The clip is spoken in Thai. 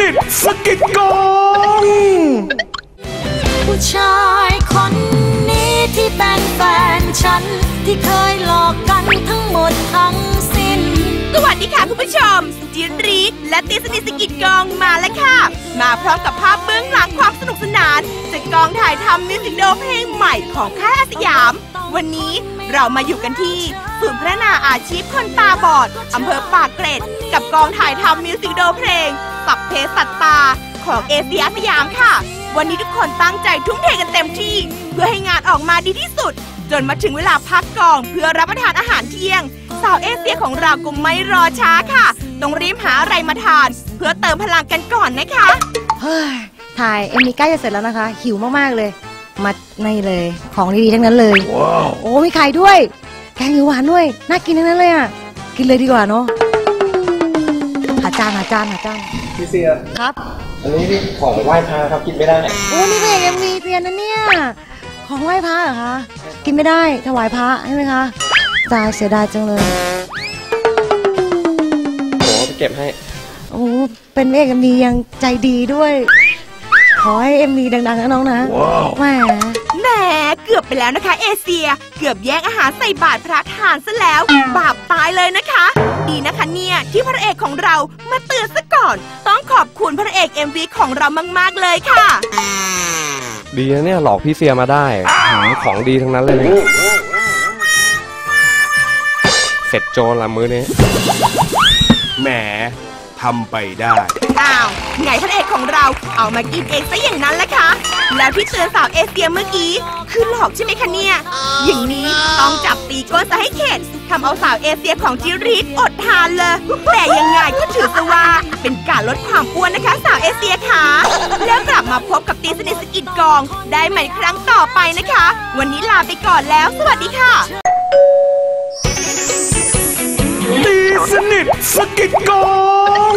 นิทสกิดกองผู้ชายคนนี้ที่เป็นแฟนฉัน ที่เคยหลอกกันทั้งหมดทั้งสิ้น สวัสดีค่ะคุณผู้ชมจินรีดและตีสนิทสกิจกองมาแล้วค่ะ มาพร้อมกับภาพเบื้องหลังความสนุกสนาน จากกองถ่ายทำมิวสิกวิดีโอเพลงใหม่ของค่ายอาสยาม วันนี้เรามาอยู่กันที่ศูนย์พัฒนาอาชีพคนตาบอดอำเภอปากเกร็ด กับกองถ่ายทำมิวสิกวิดีโอเพลง สับเพสัตตา ของเอเชียสยามค่ะ วันนี้ทุกคนตั้งใจทุ่มเทกันเต็มที่ เพื่อให้งานออกมาดีที่สุด จนมาถึงเวลาพักกองเพื่อรับประทานอาหารเที่ยง สาวเอเชียของเราก็ไม่รอช้าค่ะต้องรีบหาอะไรมาทาน เพื่อเติมพลังกันก่อนนะคะเฮ้ยถ่ายเอ็มมีใกล้จะเสร็จแล้วนะคะ หิวมากๆเลย มาในเลย ของดีๆทั้งนั้นเลยโอ้มีไข่ด้วย แกงเขียวหวานด้วย น่ากินทั้งนั้นเลยอะ กินเลยดีกว่าเนาะ หาจานหาจานหาจานพี่เซียครับ อันนี้พี่ของไหว้พระครับกินไม่ได้โอ้นี่เป็นเอ็มมีเรียนนะเนี่ย ของไหว้พระเหรอคะ กินไม่ได้ถวายพระใช่ไหมคะตายเสียดายจังเลยโอ้ไปเก็บให้ โอ้ เป็นเอกเอ็มมียังใจดีด้วย ขอให้เอ็มมีดังๆนะน้องนะแหม แหมเกือบไปแล้วนะคะ เอเชีย เกือบแย่งอาหารใส่บาตรพระทานซะแล้ว บาปตายเลยนะคะ ดีนะคะเนี่ยที่พระเอกของเรามาเตือนซะก่อน ต้องขอบคุณพระเอก MV ของเรามาก ๆ เลยค่ะดีนะเนี่ยหลอกพี่เซียมาได้หืมของดีทั้งนั้นเลยเนี่ยเสร็จโจรละมื้อนี้แหมทำไปได้ อ้าวไงพระเอกของเราเอามากินเองซะอย่างนั้นแหละคะ แล้วที่เตือนสาวเอเชียเมื่อกี้ คือหลอกใช่ไหมคะเนี่ย อย่างนี้ต้องจับตีก้นซะให้เข็ดทำเอาสาวเอเชียของจิรีดอดทานเลยแต่ยังไงก็ถือซะว่า เป็นการลดความอ้วนนะคะ สาวเอเชียค่ะแล้วกลับมาพบกับตีสนิทสกิดกอง ได้ใหม่ครั้งต่อไปนะคะ วันนี้ลาไปก่อนแล้ว สวัสดีค่ะตีสนิทสกิดกอง